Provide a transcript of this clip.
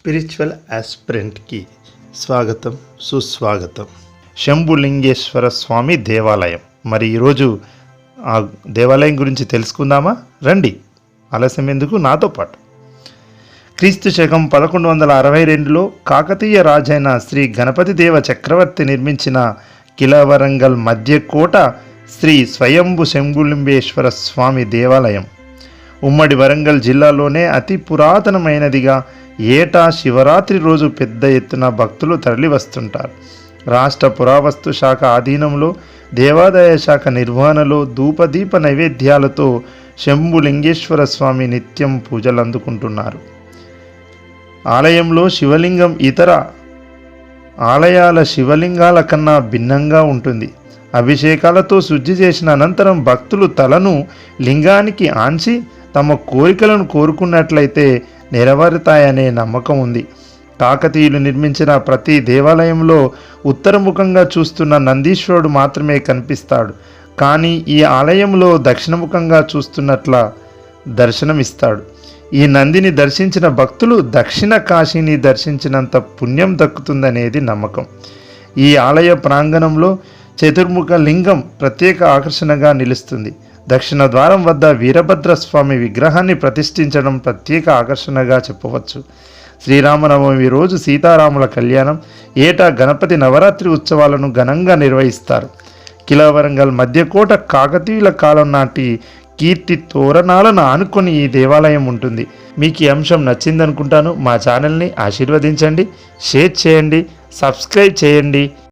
Spiritual ఆస్పిరెంట్కి స్వాగతం సుస్వాగతం. శంభులింగేశ్వర స్వామి దేవాలయం. మరి ఈరోజు ఆ దేవాలయం గురించి తెలుసుకుందామా? రండి. ఆలస్యం ఎందుకు? నాతో పాటు. క్రీస్తు శకం పదకొండు వందల అరవై రెండులో కాకతీయ రాజైన శ్రీ గణపతి దేవ చక్రవర్తి నిర్మించిన కిలవరంగల్ మధ్య కోట శ్రీ స్వయంభు శంభులింబేశ్వర స్వామి దేవాలయం. ఉమ్మడి వరంగల్ జిల్లాలోనే అతి పురాతనమైనదిగా ఏటా శివరాత్రి రోజు పెద్ద ఎత్తున భక్తులు తరలివస్తుంటారు. రాష్ట్ర పురావస్తు శాఖ ఆధీనంలో దేవాదాయ శాఖ నిర్వహణలో ధూపదీప నైవేద్యాలతో శంభులింగేశ్వర స్వామి నిత్యం పూజలు అందుకుంటున్నారు ఆలయంలో శివలింగం ఇతర ఆలయాల శివలింగాల కన్నా భిన్నంగా ఉంటుంది. అభిషేకాలతో శుద్ధి చేసిన అనంతరం భక్తులు తలను లింగానికి ఆంచి తమ కోరికలను కోరుకున్నట్లయితే నెరవేరుతాయనే నమ్మకం ఉంది. కాకతీయులు నిర్మించిన ప్రతి దేవాలయంలో ఉత్తరముఖంగా చూస్తున్న నందీశ్వరుడు మాత్రమే కనిపిస్తాడు. కానీ ఈ ఆలయంలో దక్షిణముఖంగా చూస్తున్నట్ల దర్శనమిస్తాడు. ఈ నందిని దర్శించిన భక్తులు దక్షిణ కాశీని దర్శించినంత పుణ్యం దక్కుతుందనేది నమ్మకం. ఈ ఆలయ ప్రాంగణంలో చతుర్ముఖ లింగం ప్రత్యేక ఆకర్షణగా నిలుస్తుంది. దక్షిణ ద్వారం వద్ద వీరభద్ర స్వామి విగ్రహాన్ని ప్రతిష్ఠించడం ప్రత్యేక ఆకర్షణగా చెప్పవచ్చు. శ్రీరామనవమి రోజు సీతారాముల కళ్యాణం ఏటా గణపతి నవరాత్రి ఉత్సవాలను ఘనంగా నిర్వహిస్తారు. కిలవరంగల్ మధ్యకోట కాకతీయుల కాలం నాటి కీర్తి తోరణాలను ఆనుకొని ఈ దేవాలయం ఉంటుంది. మీకు ఈ అంశం నచ్చిందనుకుంటాను మా ఛానల్ని ఆశీర్వదించండి షేర్ చేయండి సబ్స్క్రైబ్ చేయండి.